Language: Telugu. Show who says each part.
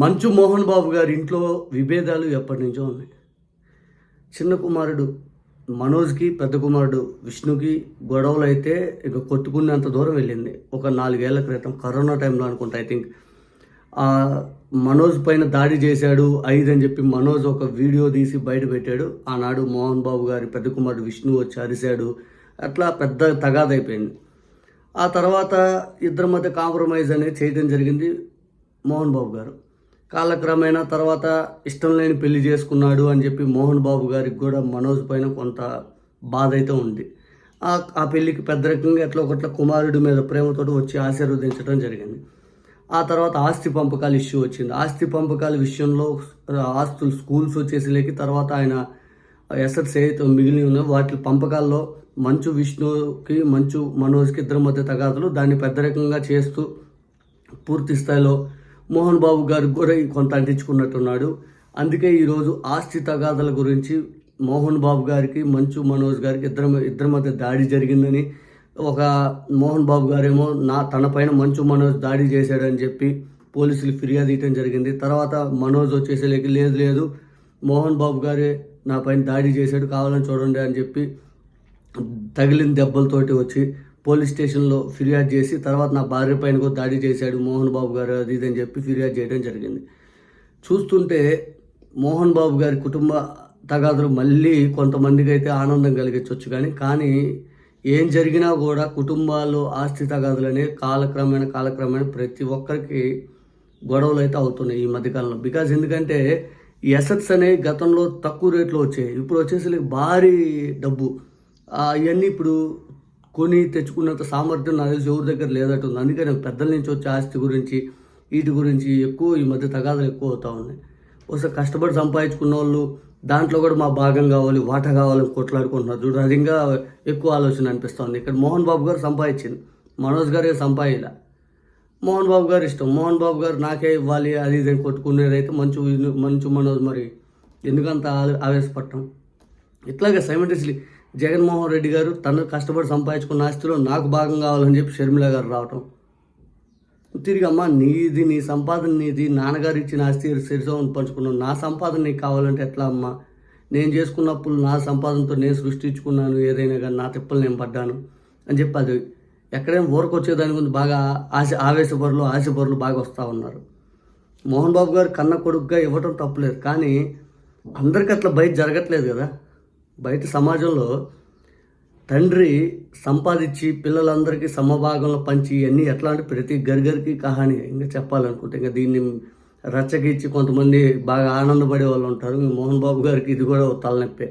Speaker 1: మంచు మోహన్ బాబు గారి ఇంట్లో విభేదాలు ఎప్పటి నుంచో ఉన్నాయి. చిన్న కుమారుడు మనోజ్కి పెద్ద కుమారుడు విష్ణుకి గొడవలు అయితే ఇక కొట్టుకునేంత దూరం వెళ్ళింది. ఒక నాలుగేళ్ళ క్రితం కరోనా టైంలో అనుకుంటా ఐ థింక్. మనోజ్ పైన దాడి చేశాడు ఐదు అని చెప్పి మనోజ్ ఒక వీడియో తీసి బయట పెట్టాడు. ఆనాడు మోహన్ బాబు గారి పెద్ద కుమారుడు విష్ణు వచ్చి అరిశాడు. అట్లా పెద్ద తగాదైపోయింది. ఆ తర్వాత ఇద్దరి మధ్య కాంప్రమైజ్ అనేది చేయడం జరిగింది మోహన్ బాబు గారు. కాలక్రమేణా తర్వాత ఇష్టం లేని పెళ్ళి చేసుకున్నాడు అని చెప్పి మోహన్ బాబు గారికి కూడా మనోజ్ పైన కొంత బాధ అయితే ఉంది. ఆ ఆ పెళ్ళికి పెద్ద రకంగా ఎట్లా ఒకట్ల కుమారుడి మీద ప్రేమతో వచ్చి ఆశీర్వదించడం జరిగింది. ఆ తర్వాత ఆస్తి పంపకాల ఇష్యూ వచ్చింది. ఆస్తి పంపకాల విషయంలో ఆస్తులు స్కూల్స్ వచ్చేసి లేకి తర్వాత ఆయన ఎసెట్స్ ఏదైతే మిగిలి ఉన్నాయో వాటి పంపకాల్లో మంచు విష్ణుకి మంచు మనోజ్కి ఇద్దరి మధ్య తగాదులు దాన్ని పెద్ద రకంగా చేస్తూ పూర్తి స్థాయిలో మోహన్ బాబు గారు కూడా కొంత అంటించుకున్నట్టున్నాడు. అందుకే ఈరోజు ఆస్తి తగాదల గురించి మోహన్ బాబు గారికి మంచు మనోజ్ గారికి ఇద్దరు ఇద్దరి మధ్య దాడి జరిగిందని ఒక మోహన్ బాబు గారేమో నా తన పైన మంచు మనోజ్ దాడి చేశాడని చెప్పి పోలీసులు ఫిర్యాదు ఇవ్వడం జరిగింది. తర్వాత మనోజ్ వచ్చేసేలేకి లేదు లేదు మోహన్ బాబు గారే నా పైన దాడి చేశాడు కావాలని చూడండి అని చెప్పి తగిలిన దెబ్బలతోటి వచ్చి పోలీస్ స్టేషన్లో ఫిర్యాదు చేసి తర్వాత నా భార్య పైన కూడా దాడి చేశాడు మోహన్ బాబు గారు అది ఇదని అని చెప్పి ఫిర్యాదు చేయడం జరిగింది. చూస్తుంటే మోహన్ బాబు గారి కుటుంబ తగాదులు మళ్ళీ కొంతమందికి అయితే ఆనందం కలిగించవచ్చు కానీ కానీ ఏం జరిగినా కూడా కుటుంబాల్లో ఆస్తి తగాదులు అనేవి కాలక్రమేణ కాలక్రమేణా ప్రతి ఒక్కరికి గొడవలు అయితే అవుతున్నాయి ఈ మధ్యకాలంలో. బికాజ్ ఎందుకంటే ఈ ఎసెట్స్ అనేవి గతంలో తక్కువ రేట్లో వచ్చాయి. ఇప్పుడు వచ్చేసి భారీ డబ్బు. అవన్నీ ఇప్పుడు కొని తెచ్చుకున్నంత సామర్థ్యం నాకు తెలిసి ఎవరి దగ్గర లేదట్టుంది అందుకని పెద్దల నుంచి వచ్చే ఆస్తి గురించి వీటి గురించి ఎక్కువ ఈ మధ్య తగాదాలు ఎక్కువ అవుతూ ఉన్నాయి. ఒకసారి కష్టపడి సంపాదించుకున్న వాళ్ళు దాంట్లో కూడా మా భాగం కావాలి వాటా కావాలని కొట్లాడుకుంటున్నారు. చూడు అది ఇంకా ఎక్కువ ఆలోచన అనిపిస్తుంది ఇక్కడ మోహన్ బాబు గారు సంపాదించింది. మనోజ్ గారే సంపాదిలా మోహన్ బాబు గారు ఇష్టం. మోహన్ బాబు గారు నాకే ఇవ్వాలి అది ఇది కొట్టుకునేదైతే మంచు మంచు మనోజ్ మరి. ఎందుకంత ఆ- ఆవేశపడటం? ఇట్లాగే సైమెంటస్లీ జగన్మోహన్ రెడ్డి గారు తను కష్టపడి సంపాదించుకున్న ఆస్తిలో నాకు భాగం కావాలని చెప్పి షర్మిల గారు రావటం. తిరిగి అమ్మ నీది నీ సంపాదన నీది నాన్నగారు ఇచ్చిన ఆస్తి సిరిసోమని పంచుకున్నాను నా సంపాదన నీకు కావాలంటే ఎట్లా అమ్మా? నేను చేసుకున్నప్పుడు నా సంపాదనతో నేను సృష్టించుకున్నాను ఏదైనా కానీ నా తిప్పలు నేను పడ్డాను అని చెప్పి అది ఎక్కడైనా ఊరకు వచ్చేదాని గురించి బాగా ఆశ ఆవేశపరులు ఆశపరులు బాగా వస్తూ ఉన్నారు. మోహన్ బాబు గారు కన్న కొడుకుగా ఇవ్వటం తప్పులేదు కానీ అందరికీ అట్లా బయట జరగట్లేదు కదా. బయట సమాజంలో తండ్రి సంపాదించి పిల్లలందరికీ సమభాగంలో పంచి ఇవన్నీ ఎట్లా అంటే ప్రతి గరిగరికి కహాని. ఇంకా చెప్పాలనుకుంటే ఇంకా దీన్ని రచ్చకిచ్చి కొంతమంది బాగా ఆనందపడే వాళ్ళు ఉంటారు. మోహన్ బాబు గారికి ఇది కూడా తలనొప్పే.